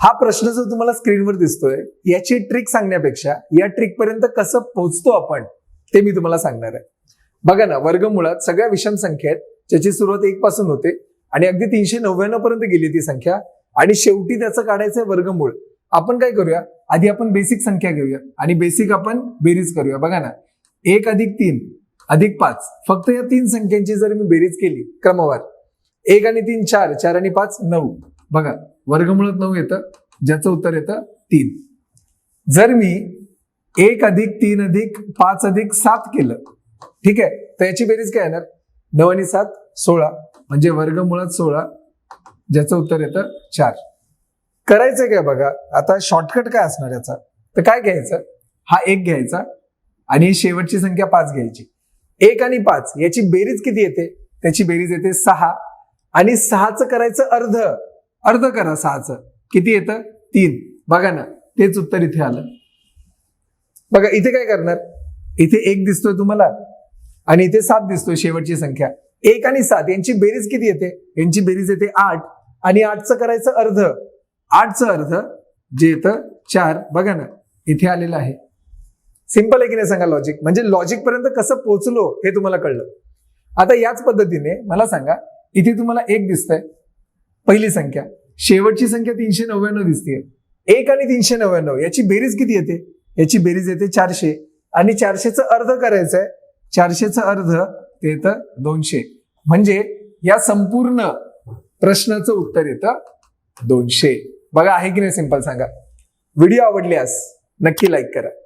हा प्रश्न जो तुम्हाला स्क्रीनवर दिसतोय याची ट्रिक सांगण्यापेक्षा या ट्रिक पर्यंत कसं पोहोचतो आपण ते मी तुम्हाला सांगणार आहे. बघा ना वर्गमुळात सगळ्या विषम संख्या आहेत ज्याची सुरुवात एक पासून होते आणि अगदी तीनशे नव्याण्णव पर्यंत गेली ती संख्या आणि शेवटी त्याचं काढायचंय वर्गमूळ. आपण काय करूया? आधी आपण बेसिक संख्या घेऊया आणि बेसिक आपण बेरीज करूया. बघा ना एक अधिक तीन अधिक पाच फक्त या तीन संख्यांची जर मी बेरीज केली क्रमवार एक आणि तीन चार चार आणि पाच नऊ. बघा वर्गमुळात नऊ येतं ज्याचं उत्तर येतं तीन. जर मी एक अधिक तीन अधिक पाच अधिक सात केलं ठीक आहे? तर याची बेरीज काय येणार? नऊ आणि सात सोळा. म्हणजे वर्गमुळात सोळा ज्याचं उत्तर येतं चार. करायचं काय बघा? आता शॉर्टकट काय असणार याचा? तर काय घ्यायचं? हा एक घ्यायचा आणि शेवटची संख्या पाच घ्यायची. एक आणि पाच याची बेरीज किती येते? त्याची बेरीज येते सहा. आणि सहाचं करायचं अर्ध. अर्ध करा सहाचं. किती येतं? तीन. बघा ना तेच उत्तर इथे आलं. बघा इथे काय करणार? इथे एक दिसतोय तुम्हाला आणि इथे सात दिसतोय शेवटची संख्या. एक आणि सात यांची बेरीज किती येते? यांची बेरीज येते आठ. आणि आठचं करायचं अर्ध. आठचं अर्ध जे येतं चार. बघा ना इथे आलेलं आहे. सिंपल आहे की नाही सांगा लॉजिक म्हणजे लॉजिक पर्यंत कसं पोहोचलो हे तुम्हाला कळलं. आता याच पद्धतीने मला सांगा इथे तुम्हाला एक दिसतंय पहिली संख्या. शेवटची संख्या तीनशे नव्याण्णव दिसते एक आणि तीनशे नव्याण्णव याची बेरीज किती येते? याची बेरीज येते चारशे. आणि चारशेचं अर्ध करायचं आहे चारशेचं अर्ध ते येतं दोनशे. म्हणजे या संपूर्ण प्रश्नाचं उत्तर येतं दोनशे. बघा आहे की नाही सिंपल सांगा. व्हिडिओ आवडल्यास नक्की लाईक करा.